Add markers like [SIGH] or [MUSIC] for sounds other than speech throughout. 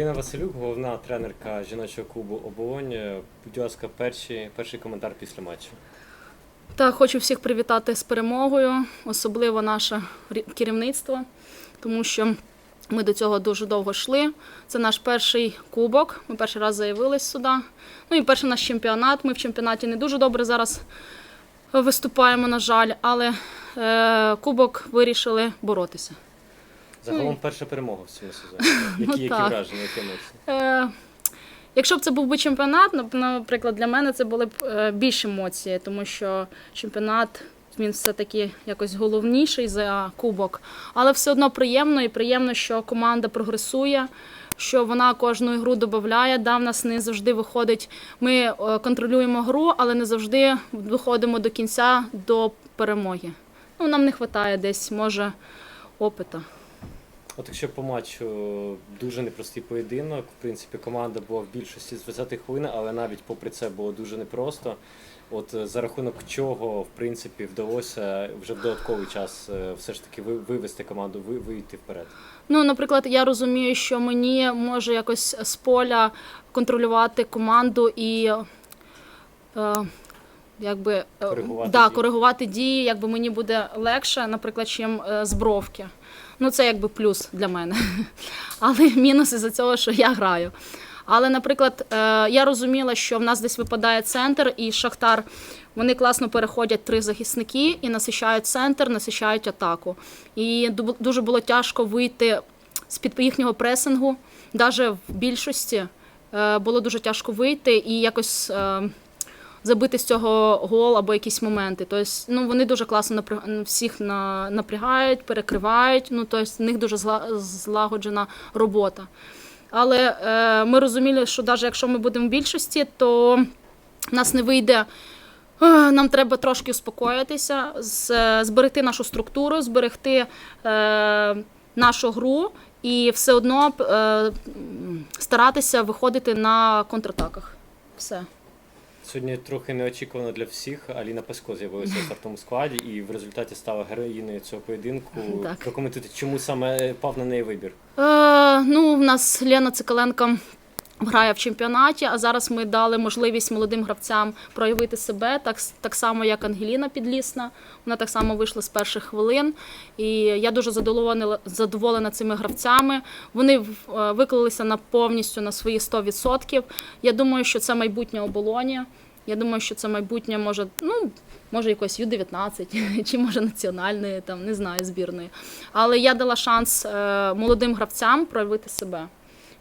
Ангеліна Василюк, головна тренерка жіночого клубу Оболонь. Будь ласка, перший, перший коментар після матчу. Та хочу всіх привітати з перемогою, особливо наше керівництво, тому що ми до цього дуже довго йшли. Це наш перший кубок. Ми перший раз заявились сюди. Ну і перший наш чемпіонат. Ми в чемпіонаті не дуже добре зараз виступаємо, на жаль, але е, кубок вирішили боротися. Загалом перша перемога в цьому сезоні. Які, [LAUGHS] які Ну, так. враження, які емоції? Е, якщо б це був би чемпіонат, нап- наприклад, для мене це були б е, більш емоції, тому що чемпіонат він все-таки якось головніший за кубок. Але все одно приємно і приємно, що команда прогресує. Що вона кожну гру додає, да, в нас не завжди виходить. Ми е, контролюємо гру, але не завжди виходимо до кінця до перемоги. Ну, нам не вистачає десь, може, опита. От якщо по матчу дуже непростий поєдинок, в принципі, команда була в більшості з 20 хвилин, але навіть попри це було дуже непросто. От е, за рахунок чого, в принципі, вдалося вже в додатковий час е, все ж таки вивести команду, вийти вперед. Ну, наприклад, я розумію, що мені може якось з поля контролювати команду і е, якби е, Коригувати да, дії. коригувати дії, якби мені буде легше, наприклад, чим е, з бровки. Ну, це якби плюс для мене. [LAUGHS] Але мінус із-за цього, що я граю. Але, наприклад, е, я розуміла, що в нас десь випадає центр, і Шахтар вони класно переходять три захисники і насичають центр, насичають атаку. І дуже було тяжко вийти з під їхнього пресингу. Навіть в більшості було дуже тяжко вийти і якось забити з цього гол або якісь моменти. Тобто, ну, вони дуже класно всіх на- напрягають, перекривають. Ну, тобто, в них дуже зла- злагоджена робота. Але е, ми розуміли, що навіть якщо ми будемо в більшості, то нас не вийде. Нам треба трошки успокоїтися, зберегти нашу структуру, зберегти е, нашу гру і все одно е, старатися виходити на контратаках. Все. Сьогодні трохи неочікувано для всіх. Аліна Пасько з'явилася в стартовому складі і в результаті стала героїною цього поєдинку. Так. Прокоментуйте, чому саме пав на неї вибір? Е, ну, в нас Лена Цикаленко грає в чемпіонаті, а зараз ми дали можливість молодим гравцям проявити себе, так, так само, як Ангеліна Підлісна. Вона так само вийшла з перших хвилин. І я дуже задоволена, задоволена цими гравцями. Вони е, виклалися на повністю на свої 100%. Я думаю, що це майбутнє оболоні. Я думаю, що це майбутнє може, ну, може якось Ю-19, [LAUGHS] чи може національної, там, не знаю, збірної. Але я дала шанс е, молодим гравцям проявити себе.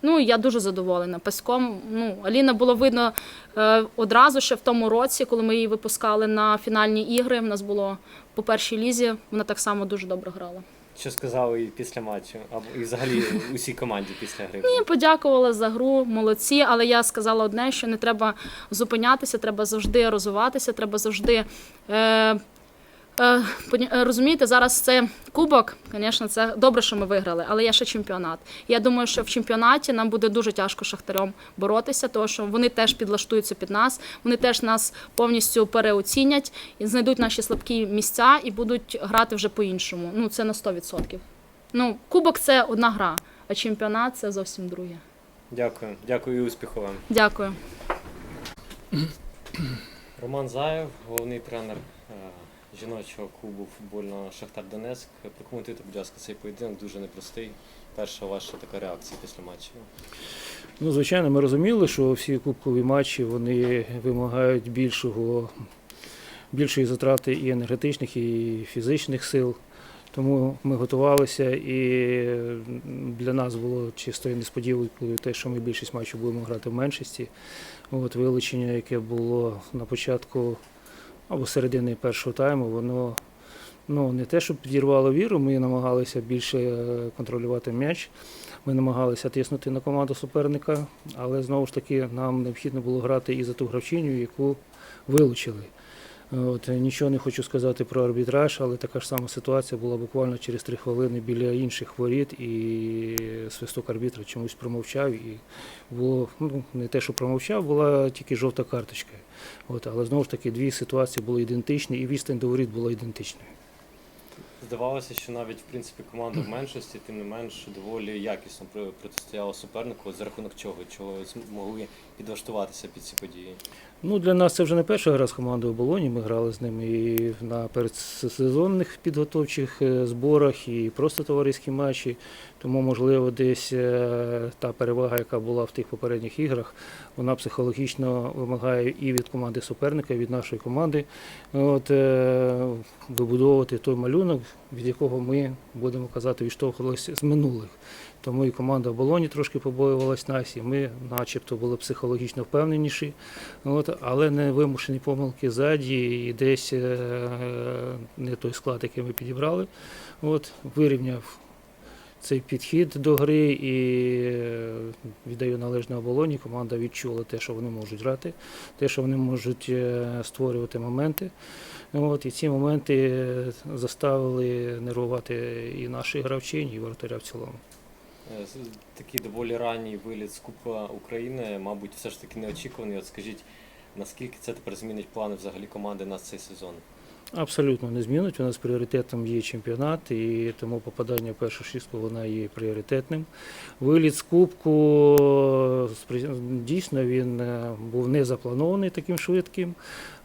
Ну, я дуже задоволена. Паськом, ну, Аліна було видно е, одразу ще в тому році, коли ми її випускали на фінальні ігри. В нас було по першій лізі, вона так само дуже добре грала. Що сказали і після матчу, або і взагалі усій команді після гри? Я подякувала за гру, молодці, але я сказала одне, що не треба зупинятися, треба завжди розвиватися, треба завжди. Е, розумієте, зараз це кубок, звісно, це добре, що ми виграли, але є ще чемпіонат. Я думаю, що в чемпіонаті нам буде дуже тяжко шахтарем боротися, тому що вони теж підлаштуються під нас, вони теж нас повністю переоцінять і знайдуть наші слабкі місця і будуть грати вже по-іншому. Ну, це на 100%. Ну, кубок це одна гра, а чемпіонат це зовсім друге. Дякую, дякую і успіху вам. Дякую. Роман Заєв, головний тренер е, жіночого клубу футбольного Шахтар Донецьк. Прокоментуйте, будь ласка, цей поєдинок дуже непростий. Перша ваша така реакція після матчу. Ну, звичайно, ми розуміли, що всі кубкові матчі вони вимагають більшого, більшої затрати і енергетичних, і фізичних сил. Тому ми готувалися, і для нас було чистою несподіванкою те, що ми більшість матчів будемо грати в меншості. От вилучення, яке було на початку або середини першого тайму, воно ну, не те, щоб підірвало віру, ми намагалися більше е, контролювати м'яч. Ми намагалися тиснути на команду суперника, але знову ж таки нам необхідно було грати і за ту гравчиню, яку вилучили. От, е, нічого не хочу сказати про арбітраж, але така ж сама ситуація була буквально через три хвилини біля інших воріт, і свисток арбітра чомусь промовчав. І було ну, не те, що промовчав, була тільки жовта карточка. От, але знову ж таки дві ситуації були ідентичні, і відстань до воріт була ідентичною. Здавалося, що навіть в принципі команда в меншості, тим не менш, доволі якісно протистояла супернику, за рахунок чого, чого змогли підлаштуватися під ці події. Ну, для нас це вже не перша гра з командою Болоні. Ми грали з ними і на передсезонних підготовчих е, зборах, і просто товариські матчі. Тому, можливо, десь е, та перевага, яка була в тих попередніх іграх, вона психологічно вимагає і від команди суперника, і від нашої команди. От, е, вибудовувати той малюнок, від якого ми, будемо казати, відштовхувалися з минулих. Тому і команда в Болоні трошки побоювалась нас, і ми начебто були психологічно впевненіші. От, але не вимушені помилки ззаді і десь е, не той склад, який ми підібрали. От, вирівняв цей підхід до гри і віддаю належне оболоні. Команда відчула те, що вони можуть грати, те, що вони можуть е, створювати моменти. От, і ці моменти е, заставили нервувати і наші гравчині, і воротаря в цілому. Е, Такий доволі ранній виліт з Кубка України, мабуть, все ж таки неочікуваний. От скажіть, наскільки це тепер змінить плани взагалі команди на цей сезон? Абсолютно не змінить. У нас пріоритетом є чемпіонат, і тому попадання в першу шістку вона є пріоритетним. Виліт з Кубку дійсно він е, був не запланований таким швидким.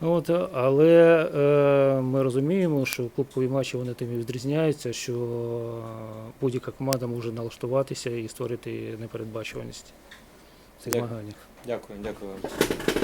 От, але е, ми розуміємо, що кубкові матчі вони тим і відрізняються, що будь-яка команда може налаштуватися і створити непередбачуваність в цих змаганнях. Дякую, дякую вам.